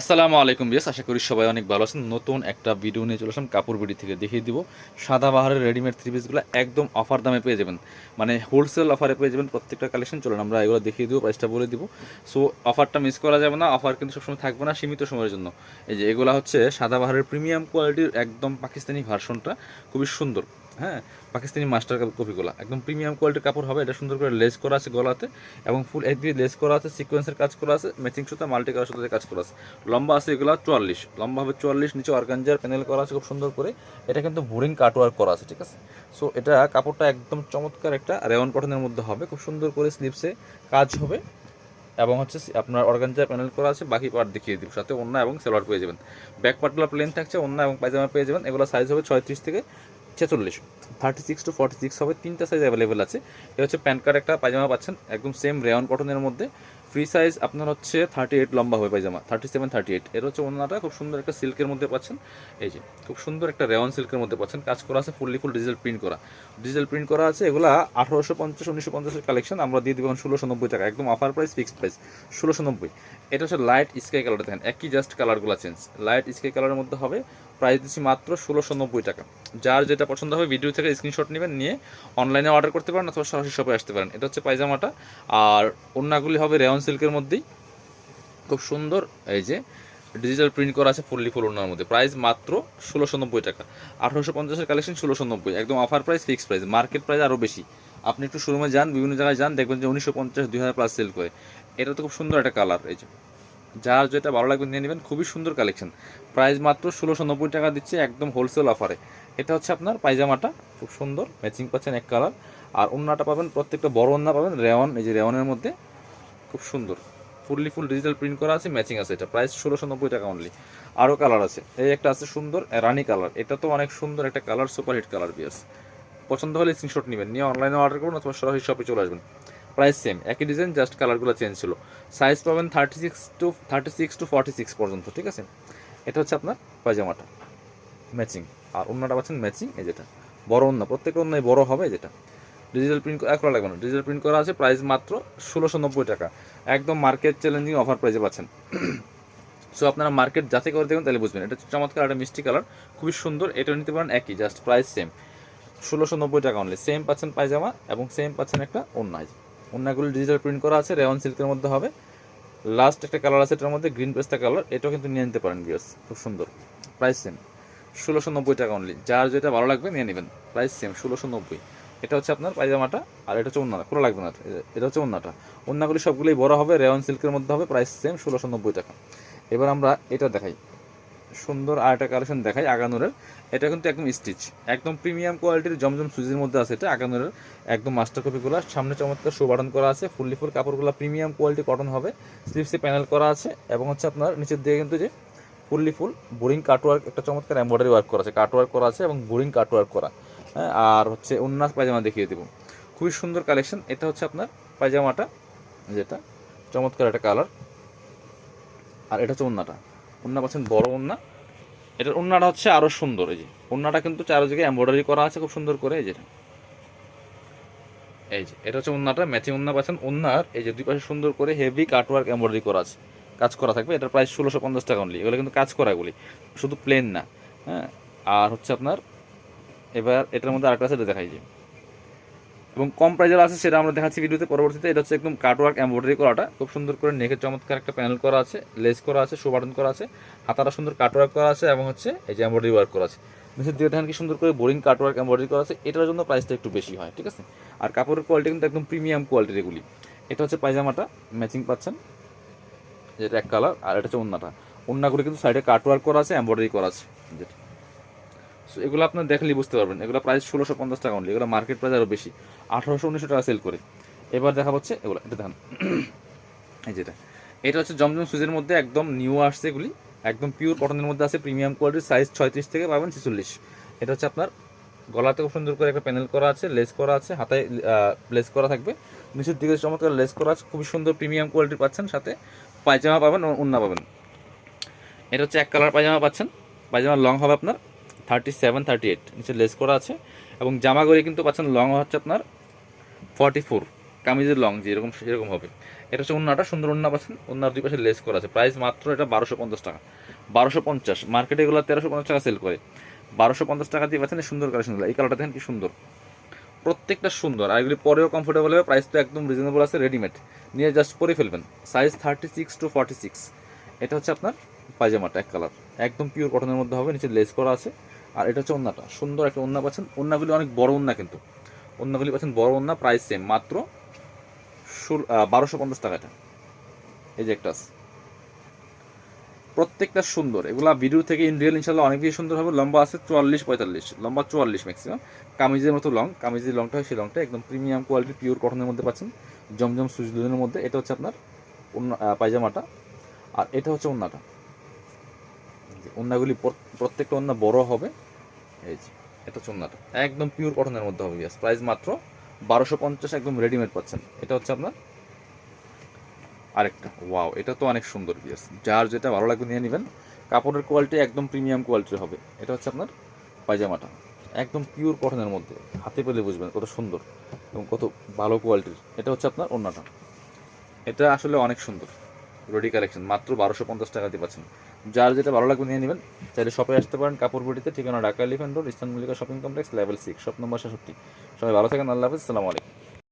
আসসালামু আলাইকুম বিয়াস আশা করি সবাই অনেক ভালো আছেন। নতুন একটা ভিডিও নিয়ে চলে আসলাম কাপড় বিডি থেকে। দেখিয়ে দিব, সাদা বাহারের রেডিমেড থ্রি পিসগুলো একদম অফার দামে পেয়ে যাবেন। মানে হোলসেল অফারে পেয়ে যাবেন প্রত্যেকটা কালেকশন চলুন আমরা এগুলো দেখিয়ে দিব প্রাইসটা বলে দিব। সো অফারটা মিস করা যাবে না অফার কিন্তু সবসময় থাকবে না সীমিত সময়ের জন্য। এই যে এগুলো হচ্ছে সাদা বাহারের প্রিমিয়াম কোয়ালিটির একদম পাকিস্তানি ভার্সনটা খুবই সুন্দর। হ্যাঁ পাকিস্তানি মাস্টার কপিগুলো। একদম প্রিমিয়াম কোয়ালিটির কাপড় হবে, এটা সুন্দর করে লেস করা আছে গলাতে এবং ফুল একদিকে লেস করা আছে সিকোয়েন্সের কাজ করা আছে ম্যাচিং সুতা মাল্টি কালার সুতাতে কাজ করা আছে। লম্বা আছে এগুলো চুয়াল্লিশ, লম্বা হবে চুয়াল্লিশ, নিচে অর্গানজার প্যানেল করা আছে খুব সুন্দর করে। এটা কিন্তু বোরিং কাটওয়ার্ক করা আছে, ঠিক আছে? সো এটা কাপড়টা একদম চমৎকার একটা রেওয়ান কটনের মধ্যে হবে, খুব সুন্দর করে স্লিপসে কাজ হবে। এবং হচ্ছে আপনার অর্গানজার প্যানেল করা আছে, বাকি পার্ট দেখিয়ে দিব, সাথে অন্য এবং সেলোয়ার পেয়ে যাবেন। ব্যাক পার্টগুলো প্লেন থাকছে অন্য এবং পায়জামা পেয়ে যাবেন, এগুলো সাইজ হবে ছয়ত্রিশ থেকে ছেচল্লিশ। Thirty six to forty six হবে তিনটা সাইজ অ্যাভেলেবেল আছে। এটা হচ্ছে প্যান্ট কার্ড একটা পায়জামা পাচ্ছেন, একদম সেম রেয়ন কটনের মধ্যে। ফ্রি সাইজ আপনার হচ্ছে থার্টি এইট লম্বা হবে পায়জামা থার্টি সেভেন থার্টি এইট এর হচ্ছে অন্যটা খুব সুন্দর একটা সিল্কের মধ্যে পাচ্ছেন। এই যে, খুব সুন্দর একটা রেওয়ান সিল্কের মধ্যে পাচ্ছেন। কাজ করা আছে ফুললি ফুল ডিজিটাল প্রিন্ট করা। ডিজিটাল প্রিন্ট করা আছে, এগুলা আঠারোশো পঞ্চাশ, উনিশশো পঞ্চাশের কালেকশন আমরা দিয়ে দেবো ষোলোশো নব্বই টাকা, একদম অফার প্রাইস ফিক্সড প্রাইস ষোলোশো নব্বই। এটা হচ্ছে লাইট স্কাই কালার দেখেন, একই জাস্ট কালারগুলো চেঞ্জ লাইট স্কাই কালারের মধ্যে হবে প্রাইস দিচ্ছি মাত্র ষোলোশো নব্বই টাকা। যার যেটা পছন্দ হবে ভিডিও থেকে স্ক্রিনশট নেবেন, নিয়ে অনলাইনে অর্ডার করতে পারেন অথবা সরাসরি শপে আসতে পারেন। এটা হচ্ছে পায়জামাটা। আর অন্যগুলি হবে রেওয়ান সিল্কের মধ্যেই। খুব সুন্দর, এই যে ডিজিটাল প্রিন্ট করা আছে ফুললি ফুল ওনার মধ্যে। প্রাইস মাত্র ষোলোশো নব্বই টাকা। আঠারোশো পঞ্চাশের কালেকশন ষোলোশো নব্বই। একদম offer price fix price market price আরও বেশি। আপনি একটু শোরুমে যান, বিভিন্ন জায়গায় যান, দেখবেন যে উনিশশো পঞ্চাশ, দুই হাজার প্লাস সেল করে। এটা তো খুব সুন্দর একটা কালার এই যে। যার যেটা ভালো লাগবে নিয়ে নেবেন। খুবই সুন্দর কালেকশন প্রাইস মাত্র ষোলোশো নব্বই টাকা দিচ্ছে একদম হোলসেল অফারে এটা হচ্ছে আপনার পায়জামাটা। খুব সুন্দর ম্যাচিং পাচ্ছেন এক কালার আর ওন্নাটা পাবেন, প্রত্যেকটা বড় ওন্না পাবেন রেওয়ান এই যে রেওয়ানের মধ্যে। খুব সুন্দর। ফুললি ফুল ডিজিটাল প্রিন্ট করা আছে ম্যাচিং আছে এটা। প্রাইস ষোলোশো নব্বই টাকা অনলি আরও কালার আছে। এই একটা আছে সুন্দর রানি কালার এটা তো অনেক সুন্দর একটা কালার সুপার হিট কালার বিয়াস। পছন্দ হলে স্ক্রিনশট নেবেন। নিয়ে অনলাইনে অর্ডার করুন অথবা সরাসরি শপে চলে আসবেন। প্রাইস সেম একই ডিজাইন জাস্ট কালারগুলো চেঞ্জ ছিল। সাইজ পাবেন thirty six to thirty six to forty six পর্যন্ত, ঠিক আছে? এটা হচ্ছে আপনার পায়জামাটা ম্যাচিং আর অন্যটা পাচ্ছেন ম্যাচিং এই যেটা। বড় অন্য, প্রত্যেকটা অন্যায় বড় হবে যেটা। ডিজিটাল প্রিন্ট করা লাগবে না। ডিজিটাল প্রিন্ট করা আছে প্রাইস মাত্র ষোলোশো নব্বই টাকা। একদম মার্কেট চ্যালেঞ্জিং অফার প্রাইসে পাচ্ছেন। সো আপনারা মার্কেট যাচাই করে দেখবেন তাহলে বুঝবেন। এটা চমৎকার একটা মিষ্টি কালার খুবই সুন্দর, এটা নিতে পারেন একই জাস্ট প্রাইস সেম ষোলোশো নব্বই টাকা অনলি সেম পাচ্ছেন পায়জামা এবং সেম পাচ্ছেন একটা অন্যায় অন্যগুলো ডিজিটাল প্রিন্ট করা আছে রেওয়ান সিল্কের মধ্যে হবে। লাস্ট একটা কালার আছে, এটার মধ্যে গ্রিন পেস্তা কালার এটাও কিন্তু নিয়ে নিতে পারেন বিয়াস খুব সুন্দর। প্রাইস সেম ষোলোশো নব্বই টাকা অনলি যার যেটা ভালো লাগবে নিয়ে নেবেন। প্রাইস সেম ষোলোশো নব্বই। এটা হচ্ছে আপনার পায়জামাটা, আর এটা হচ্ছে অন্যটা খোলা লাগবে না এটা। হচ্ছে অন্যটা অন্যগুলি সবগুলোই বড় হবে রেওয়ান সিল্কের মধ্যে হবে প্রাইস সেম ষোলোশো নব্বই টাকা। এবার আমরা এটা দেখাই। সুন্দর আর একটা কালেকশন দেখাই, আগানুরের। এটা কিন্তু একদম স্টিচ, একদম প্রিমিয়াম কোয়ালিটির জমজম সুজির মধ্যে আছে এটা, আগানুরের একদম মাস্টার কপিগুলো সামনে চমৎকার শো বাটন করা আছে ফুললি ফুল কাপড়গুলো প্রিমিয়াম কোয়ালিটি কটন হবে। স্লিপসে প্যানেল করা আছে এবং হচ্ছে আপনার নিচের দিকে কিন্তু যে ফুললি ফুল বোরিং কাটওয়ার্ক একটা চমৎকার এম্ব্রয়ডারি ওয়ার্ক করা আছে কাটওয়ার্ক করা আছে এবং বোরিং কাটওয়ার্ক করা। হ্যাঁ আর হচ্ছে উন্নাস পায়জামা দেখিয়ে দেবো। খুবই সুন্দর কালেকশন, এটা হচ্ছে আপনার পায়জামাটা, যেটা চমৎকার একটা কালার আর এটা হচ্ছে উন্নাটা। উন্না পাচ্ছেন বড় উন্না এটার উন্নাটা হচ্ছে আরও সুন্দর, এই যে। উন্নাটা কিন্তু চারদিকে এম্ব্রয়ডারি করা আছে, খুব সুন্দর করে, এই যেটা এই যে, এটা হচ্ছে উন্নাটা ম্যাচিং উন্না পাচ্ছেন। উন্নার এই যে দুই পাশে সুন্দর করে হেভি কাটওয়ার্ক এম্ব্রয়ডারি করা আছে, কাজ করা থাকবে। এটার প্রাইস ষোলোশো পঞ্চাশ টাকা অনলি এগুলো কিন্তু কাজ করা এগুলি, শুধু প্লেন না হ্যাঁ? আর হচ্ছে আপনার, এবার এটার মধ্যে আরেকটা এটা দেখাই যে। এবং কম প্রাইজের আছে, সেটা আমরা দেখাচ্ছি ভিডিওতে পরবর্তীতে। এটা হচ্ছে একদম কাটওয়ার্ক এম্ব্রয়ডারি করাটা। খুব সুন্দর করে নেকের চমৎকার একটা প্যানেল করা আছে লেস করা আছে শো বাটন করা আছে, হাতাটা সুন্দর কাটওয়ার্ক করা আছে এবং হচ্ছে এই যে এম্ব্রয়ডারি ওয়ার্ক করা আছে। নিচের দিকে দেখেন কি সুন্দর করে বোরিং কাটওয়ার্ক এম্ব্রয়ডারি করা আছে। এটার জন্য প্রাইসটা একটু বেশি হয়, ঠিক আছে? আর কাপড়ের কোয়ালিটি কিন্তু একদম প্রিমিয়াম কোয়ালিটির এগুলি এটা হচ্ছে পায়জামাটা ম্যাচিং পাচ্ছেন। যেটা এক কালার আর এটা হচ্ছে ওন্নাটা। ওন্নাগুলি কিন্তু সাইডে কাটওয়ার্ক করা আছে এম্ব্রয়ডারি করা আছে। যেটা সো এগুলো আপনার দেখলেই বুঝতে পারবেন। এগুলো প্রাইস ষোলোশো পঞ্চাশ টাকা অনলি এগুলো মার্কেট প্রাইস আরও বেশি। আঠারোশো উনিশশো টাকা সেল করে। এবার দেখা হচ্ছে এগুলো। এটা দেখেন। এই যেটা। এটা হচ্ছে জমজম সুজের মধ্যে একদম নিউ আসছে এগুলি। একদম পিওর কটনের মধ্যে আছে। প্রিমিয়াম কোয়ালিটির সাইজ ছয়ত্রিশ থেকে পাবেন ছেচল্লিশ। এটা হচ্ছে আপনার গলাতে খুব সুন্দর করে একটা প্যানেল করা আছে লেস করা আছে, হাতায় লেস করা থাকবে। নিচের দিকে চমৎকার লেস করা আছে। খুবই সুন্দর প্রিমিয়াম কোয়ালিটি পাচ্ছেন। সাথে পায়জামা পাবেন উন্না পাবেন। এটা হচ্ছে এক কালার পায়জামা পাচ্ছেন। পায়জামা লং হবে আপনার থার্টি সেভেন, থার্টি এইট, নিচে লেস করা আছে। এবং জামাগুলি কিন্তু পাচ্ছেন লং হচ্ছে আপনার ফর্টি ফোর, কামিজের লং, যে এরকম, সেরকম হবে। এটা হচ্ছে অন্যটা সুন্দর অন্য পাচ্ছেন। অন্যার দুই পাশে লেস করা আছে। প্রাইস মাত্র এটা বারোশো পঞ্চাশ টাকা। বারোশো পঞ্চাশ, মার্কেটে এগুলো তেরোশো পঞ্চাশ টাকা সেল করে। বারোশো পঞ্চাশ টাকা দিয়ে পাচ্ছেন সুন্দর কালেকশনগুলো এই কালারটা দেখেন কি সুন্দর। প্রত্যেকটা সুন্দর। আর এগুলি পরেও কমফোর্টেবল হবে প্রাইস তো একদম রিজনেবল আছে রেডিমেড নিয়ে জাস্ট পরে ফেলবেন। Size thirty six to forty six এটা হচ্ছে আপনার পায়জামাটা, এক কালার। একদম পিওর কটনের মধ্যে হবে, নিচে লেস করা আছে। আর এটা হচ্ছে ওন্নাটা। সুন্দর একটা ওন্না পাচ্ছেন। ওন্নাগুলি অনেক বড় ওন্না কিন্তু। ওন্নাগুলি পাচ্ছেন বড় ওন্না, প্রাইস সেম মাত্র বারোশো পঞ্চাশ টাকা এটা এই যে একটা প্রত্যেকটা সুন্দর। এগুলা ভিডিও থেকে ইন রিয়েল ইনশাল্লাহ অনেক বেশি সুন্দর হবে। লম্বা আছে চুয়াল্লিশ, পঁয়তাল্লিশ। লম্বা চুয়াল্লিশ ম্যাক্সিমাম কামিজের মতো লং কামিজের লংটা হয় সেই লংটা একদম প্রিমিয়াম কোয়ালিটি পিওর কটনের মধ্যে পাচ্ছেন। জমজম সুইচ সুজলুনের মধ্যে। এটা হচ্ছে আপনার পায়জামাটা। আর এটা হচ্ছে ওন্নাটা। ওন্নাগুলি প্রত্যেকটা ওন্না বড় হবে। এই যে, এটা হচ্ছে ওন্নাটা একদম পিওর কটনের মধ্যে হবে ইয়াস প্রাইস মাত্র বারোশো পঞ্চাশ, একদম রেডিমেড পাচ্ছেন। এটা হচ্ছে আপনার আরেকটা। ওয়াও এটা তো অনেক সুন্দর পিয়াস যার যেটা ভালো লাগবে নিয়ে নেবেন। কাপড়ের কোয়ালিটি একদম প্রিমিয়াম কোয়ালিটির হবে। এটা হচ্ছে আপনার পায়জামাটা। একদম পিওর কটনের মধ্যে। হাতে পেলে বুঝবেন কত সুন্দর এবং কত ভালো কোয়ালিটির এটা হচ্ছে আপনার অন্যটা এটা আসলে অনেক সুন্দর। রেডি কালেকশন মাত্র বারোশো পঞ্চাশ টাকা দিয়ে পাচ্ছেন। যার যেটা ভালো লাগবে নিয়ে নেবেন, চাইলে শপে আসতে পারেন, কাপড় ঠিকানা Dhaka elephant road eastern Mallika shopping complex level six shop নম্বর সাতষট্টি সবাই ভালো থাকেন, আল্লাহ হাফিজ আলাইকুম।